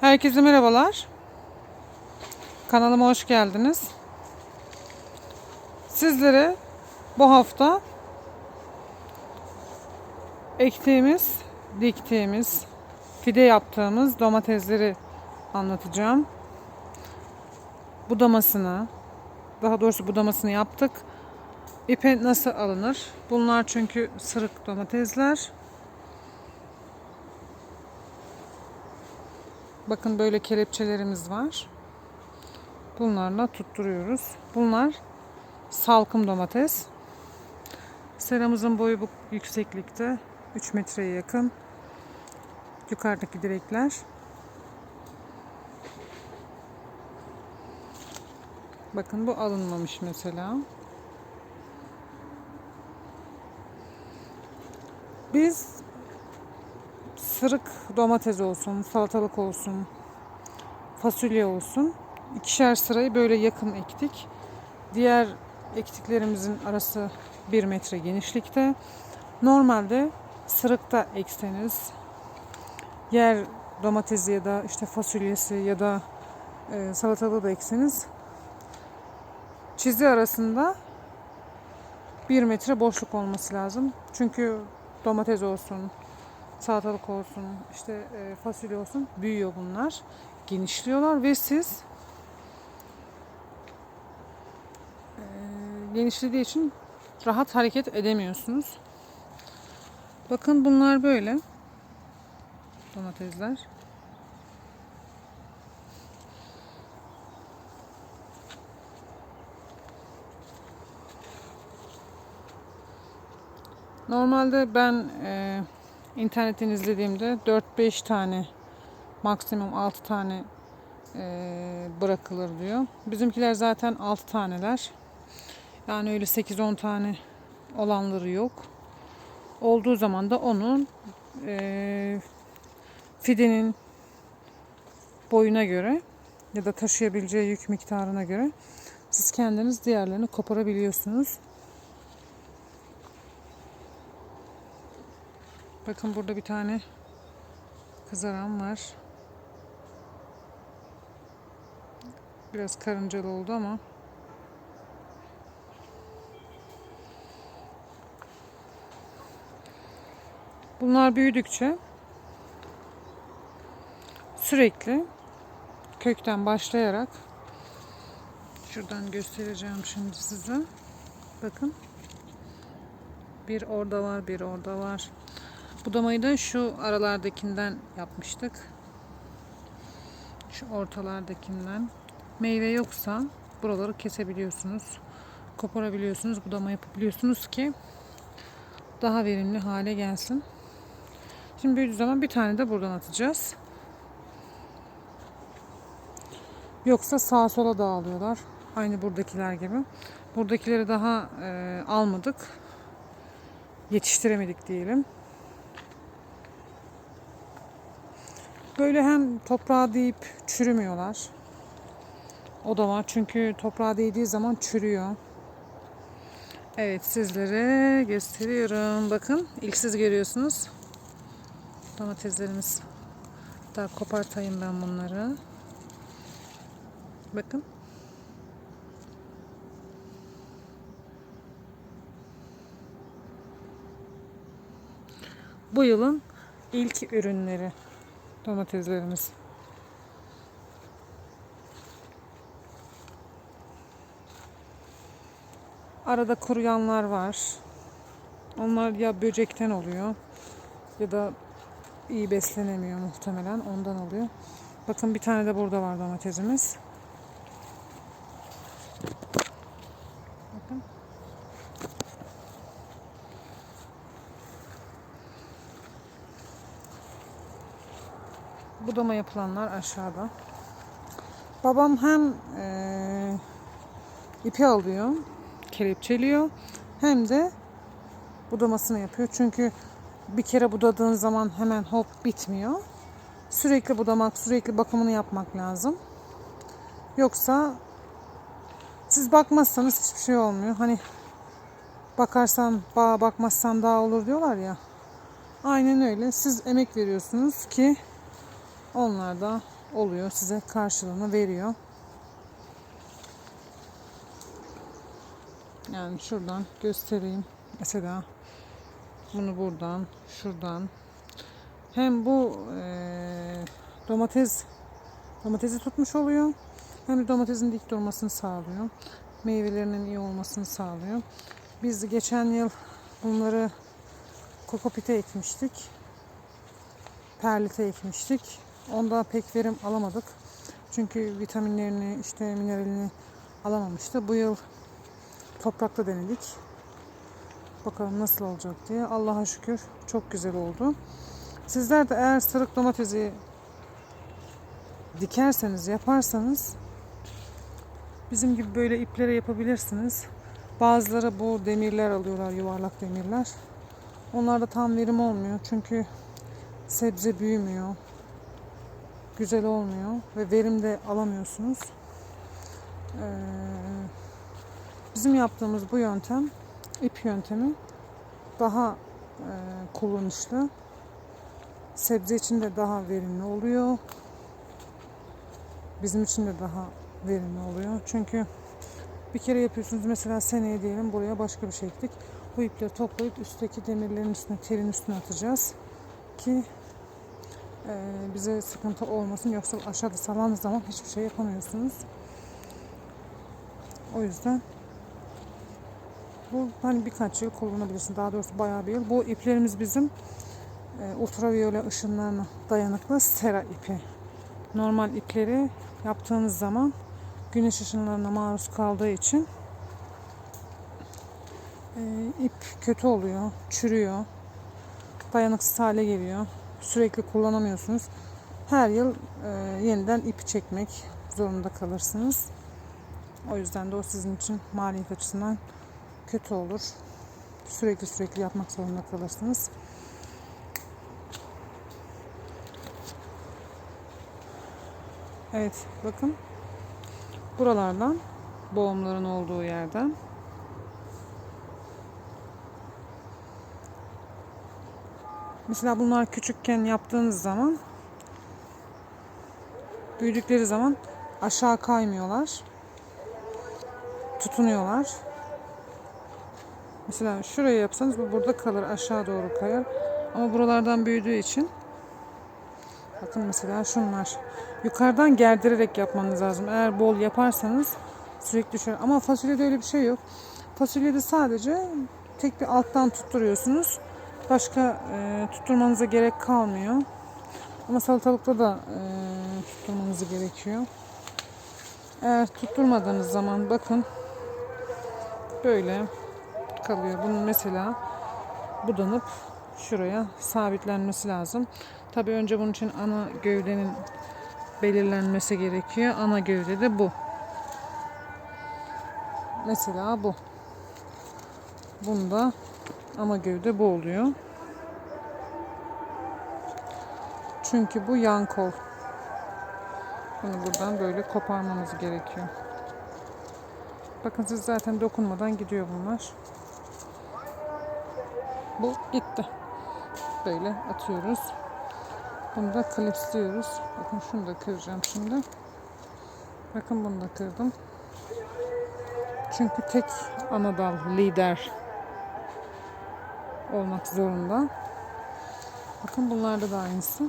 Herkese merhabalar. Kanalıma hoş geldiniz. Sizlere bu hafta ektiğimiz, diktiğimiz, fide yaptığımız domatesleri anlatacağım. Budamasını, daha doğrusu budamasını yaptık. İpe nasıl alınır? Bunlar çünkü sırık domatesler. Bakın böyle kelepçelerimiz var. Bunlarla tutturuyoruz. Bunlar salkım domates. Seramızın boyu bu yükseklikte. 3 metreye yakın. Yukarıdaki direkler. Bakın bu alınmamış mesela. Biz sırık domates olsun, salatalık olsun, fasulye olsun. ikişer sırayı böyle yakın ektik. Diğer ektiklerimizin arası 1 metre genişlikte. Normalde sırıkta ekseniz yer domatesi ya da işte fasulyesi ya da e, salatalığı da ekseniz çizi arasında 1 metre boşluk olması lazım. Çünkü domates olsun, salatalık olsun, işte e, fasulye olsun büyüyor bunlar. Genişliyorlar ve siz e, genişlediği için rahat hareket edemiyorsunuz. Bakın bunlar böyle domatesler. Normalde ben e, internetten izlediğimde 4-5 tane maksimum 6 tane e, bırakılır diyor. Bizimkiler zaten 6 taneler. Yani öyle 8-10 tane olanları yok. Olduğu zaman da onun e, fidenin boyuna göre ya da taşıyabileceği yük miktarına göre siz kendiniz diğerlerini koparabiliyorsunuz. Bakın burada bir tane kızaran var. Biraz karıncalı oldu ama Bunlar büyüdükçe sürekli kökten başlayarak şuradan göstereceğim şimdi size. Bakın. Bir orada var, bir orada var. Budamayı da şu aralardakinden yapmıştık. Şu ortalardakinden. Meyve yoksa buraları kesebiliyorsunuz. Koparabiliyorsunuz. Budama yapabiliyorsunuz ki daha verimli hale gelsin. Şimdi büyüdüğü zaman bir tane de buradan atacağız. Yoksa sağa sola dağılıyorlar. Aynı buradakiler gibi. Buradakileri daha e, almadık. Yetiştiremedik diyelim. Böyle hem toprağa değip çürümüyorlar. O da var çünkü toprağa değdiği zaman çürüyor. Evet sizlere gösteriyorum. Bakın ilk siz görüyorsunuz. Domateslerimiz. Daha kopartayım ben bunları. Bakın. Bu yılın ilk ürünleri domateslerimiz. Arada kuruyanlar var. Onlar ya böcekten oluyor ya da iyi beslenemiyor muhtemelen ondan oluyor. Bakın bir tane de burada var domatesimiz. Budama yapılanlar aşağıda. Babam hem e, ipi alıyor, kelepçeliyor hem de budamasını yapıyor. Çünkü bir kere budadığın zaman hemen hop bitmiyor. Sürekli budamak, sürekli bakımını yapmak lazım. Yoksa siz bakmazsanız hiçbir şey olmuyor. Hani bakarsan bağ bakmazsan daha olur diyorlar ya. Aynen öyle. Siz emek veriyorsunuz ki onlar da oluyor. Size karşılığını veriyor. Yani şuradan göstereyim. Mesela bunu buradan, şuradan. Hem bu eee, domates domatesi tutmuş oluyor. Hem de domatesin dik durmasını sağlıyor. Meyvelerinin iyi olmasını sağlıyor. Biz geçen yıl bunları kokopite ekmiştik. Perlite ekmiştik. Onda pek verim alamadık. Çünkü vitaminlerini, işte mineralini alamamıştı. Bu yıl toprakta denedik. Bakalım nasıl olacak diye. Allah'a şükür çok güzel oldu. Sizler de eğer sarık domatesi dikerseniz, yaparsanız bizim gibi böyle iplere yapabilirsiniz. Bazıları bu demirler alıyorlar, yuvarlak demirler. Onlarda tam verim olmuyor. Çünkü sebze büyümüyor. Güzel olmuyor ve verim de alamıyorsunuz. Ee, bizim yaptığımız bu yöntem ip yöntemi daha e, kullanışlı. Sebze için de daha verimli oluyor. Bizim için de daha verimli oluyor. Çünkü bir kere yapıyorsunuz mesela seneye diyelim buraya başka bir şey ektik. Bu ipleri toplayıp üstteki demirlerin üstüne, telin üstüne atacağız ki bize sıkıntı olmasın. Yoksa aşağıda sallandığınız zaman hiçbir şey yapamıyorsunuz. O yüzden bu hani birkaç yıl kullanabilirsin. Daha doğrusu bayağı bir yıl. Bu iplerimiz bizim e, ultraviyole ışınlarına dayanıklı sera ipi. Normal ipleri yaptığınız zaman güneş ışınlarına maruz kaldığı için e, ip kötü oluyor, çürüyor, dayanıksız hale geliyor. Sürekli kullanamıyorsunuz. Her yıl e, yeniden ip çekmek zorunda kalırsınız. O yüzden de o sizin için maliyet açısından kötü olur. Sürekli sürekli yapmak zorunda kalırsınız. Evet bakın. Buralardan boğumların olduğu yerden Mesela bunlar küçükken yaptığınız zaman büyüdükleri zaman aşağı kaymıyorlar. Tutunuyorlar. Mesela şuraya yapsanız bu burada kalır aşağı doğru kayar. Ama buralardan büyüdüğü için bakın mesela şunlar yukarıdan gerdirerek yapmanız lazım. Eğer bol yaparsanız sürekli düşer. Ama fasulyede öyle bir şey yok. Fasulyede sadece tek bir alttan tutturuyorsunuz. Başka e, tutturmanıza gerek kalmıyor. Ama salatalıkta da e, tutturmanız gerekiyor. Eğer tutturmadığınız zaman bakın böyle kalıyor. Bunun mesela budanıp şuraya sabitlenmesi lazım. Tabii önce bunun için ana gövdenin belirlenmesi gerekiyor. Ana gövde de bu. Mesela bu. Bunda ana gövde bu oluyor. Çünkü bu yan kol. Bunu buradan böyle koparmamız gerekiyor. Bakın siz zaten dokunmadan gidiyor bunlar. Bu gitti. Böyle atıyoruz. Bunu da klipsliyoruz. Bakın şunu da kıracağım şimdi. Bakın bunu da kırdım. Çünkü tek ana dal lider olmak zorunda. Bakın bunlarda da aynısı.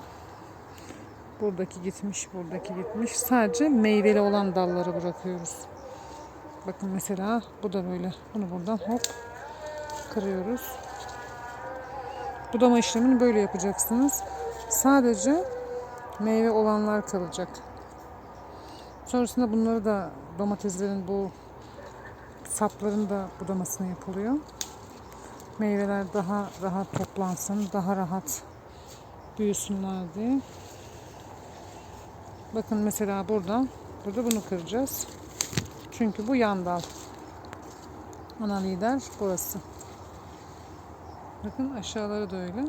Buradaki gitmiş, buradaki gitmiş. Sadece meyveli olan dalları bırakıyoruz. Bakın mesela bu da böyle. Bunu buradan hop kırıyoruz. Budama işlemini böyle yapacaksınız. Sadece meyve olanlar kalacak. Sonrasında bunları da domateslerin bu sapların da budamasını yapılıyor. Meyveler daha rahat toplansın, daha rahat büyüsünler diye. Bakın mesela burada, burada bunu kıracağız. Çünkü bu yan dal. Ana lider burası. Bakın aşağıları da öyle.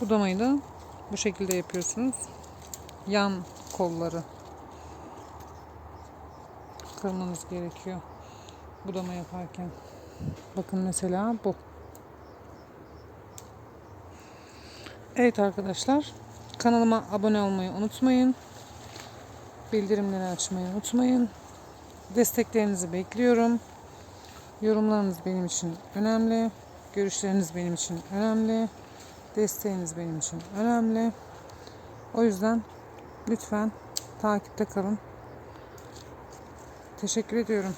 Budamayı da bu şekilde yapıyorsunuz. Yan kolları kırmanız gerekiyor. Budama yaparken. Bakın mesela bu. Evet arkadaşlar. Kanalıma abone olmayı unutmayın. Bildirimleri açmayı unutmayın. Desteklerinizi bekliyorum. Yorumlarınız benim için önemli. Görüşleriniz benim için önemli. Desteğiniz benim için önemli. O yüzden lütfen takipte kalın. Teşekkür ediyorum.